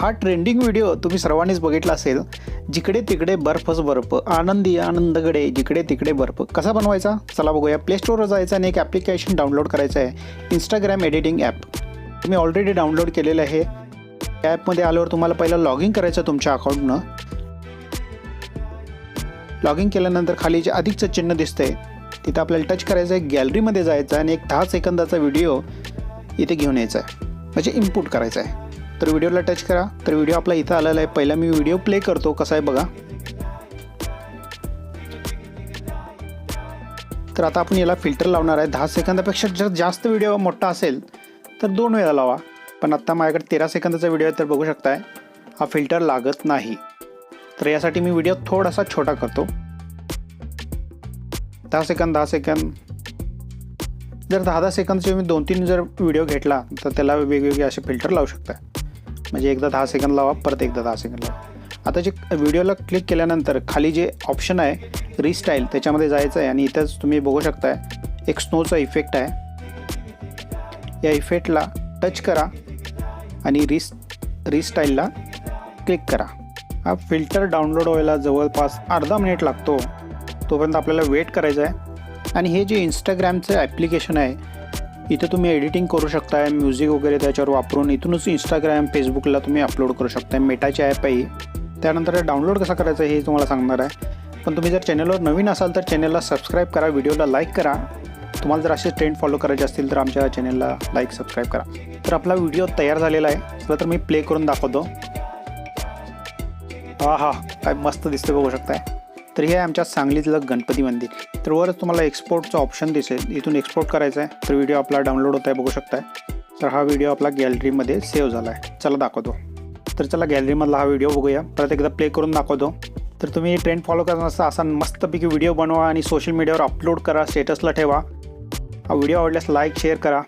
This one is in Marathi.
हा ट्रेंडिंग व्हिडिओ तुम्ही सर्वांनीच बघितला असेल. जिकडे तिकडे बर्फच बर्फ आनंदी आनंदगडे जिकडे तिकडे बर्फ. कसा बनवायचा? चला बघूया. प्ले स्टोअरवर जायचं आणि एक ॲप्लिकेशन डाउनलोड करायचं आहे. इंस्टाग्राम एडिटिंग ॲप तुम्ही ऑलरेडी डाउनलोड केलेलं आहे. त्या ॲपमध्ये आल्यावर तुम्हाला पहिलं लॉग इन करायचं तुमच्या अकाउंटनं लॉग इन केल्यानंतर खाली जे अधिकचं चिन्ह दिसतंय तिथं आपल्याला टच करायचं आहे. गॅलरीमध्ये जायचं आहे आणि एक दहा सेकंदाचा व्हिडिओ इथे घेऊन यायचा आहे. म्हणजे इनपुट करायचा आहे. तर व्हिडिओला टच करा. तर व्हिडिओ आपला इथं आलेला आहे. पहिला मी व्हिडिओ प्ले करतो. कसा आहे बघा. तर आता आपण याला फिल्टर लावणार आहे. दहा सेकंदापेक्षा जर जास्त व्हिडिओ मोठा असेल तर दोन वेळा लावा. पण आत्ता माझ्याकडे तेरा सेकंदाचा व्हिडिओ आहे तर बघू शकताय. हा फिल्टर लागत नाही. तर यासाठी मी व्हिडिओ थोडासा छोटा करतो. दहा सेकंद दहा सेकंद. जर दहा दहा सेकंदचे मी दोन तीन जर व्हिडिओ घेतला तर त्याला वेगवेगळे असे फिल्टर लावू शकता म्हणजे एकदा दहा सेकंद लावा परत एकदा दहा सेकंद लावा. आता जे व्हिडिओला क्लिक केल्यानंतर खाली जे ऑप्शन आहे रिस्टाईल त्याच्यामध्ये जायचं आहे आणि इथंच तुम्ही बघू शकताय एक स्नोचा इफेक्ट आहे. या इफेक्टला टच करा आणि रिस रिस्टाईलला क्लिक करा. हा फिल्टर डाउनलोड व्हायला जवळपास अर्धा मिनिट लागतो. तोपर्यंत आपल्याला वेट करायचं आहे आणि हे जे इंस्टाग्रामचं ॲप्लिकेशन आहे इथं तुम्ही एडिटिंग करू शकताय म्युझिक वगैरे त्याच्यावर वापरून. इथूनच इंस्टाग्राम फेसबुकला तुम्ही अपलोड करू शकताय. मेटाची ॲप आहे त्यानंतर डाउनलोड कसा करायचं हे तुम्हाला सांगणार आहे. पण तुम्ही जर चॅनलवर नवीन असाल तर चॅनलला सबस्क्राईब करा व्हिडिओला लाईक करा. तुम्हाला जर असे ट्रेंड फॉलो करायचे असतील तर आमच्या चॅनलला लाईक सबस्क्राईब करा. तर आपला व्हिडिओ तयार झालेला आहे. चला तर मी प्ले करून दाखवतो. हा हा काय मस्त दिसते बघू शकताय. तर हे आमच्या सांगलीतलं गणपती मंदिर. तर वरच तुम्हाला एक्सपोर्टचं ऑप्शन दिसेल. इथून एक्सपोर्ट करायचं आहे तर व्हिडिओ आपला डाउनलोड होत आहे बघू शकताय. तर हा व्हिडिओ आपला गॅलरीमध्ये सेव्ह झाला आहे चला दाखवतो. तर चला गॅलरीमधला हा व्हिडिओ बघूया. परत एकदा प्ले करून दाखवतो. तर तुम्ही ट्रेंड फॉलो करत असता असा मस्तपैकी व्हिडिओ बनवा आणि सोशल मीडियावर अपलोड करा स्टेटसला ठेवा. हा व्हिडिओ आवडल्यास लाईक शेअर करा.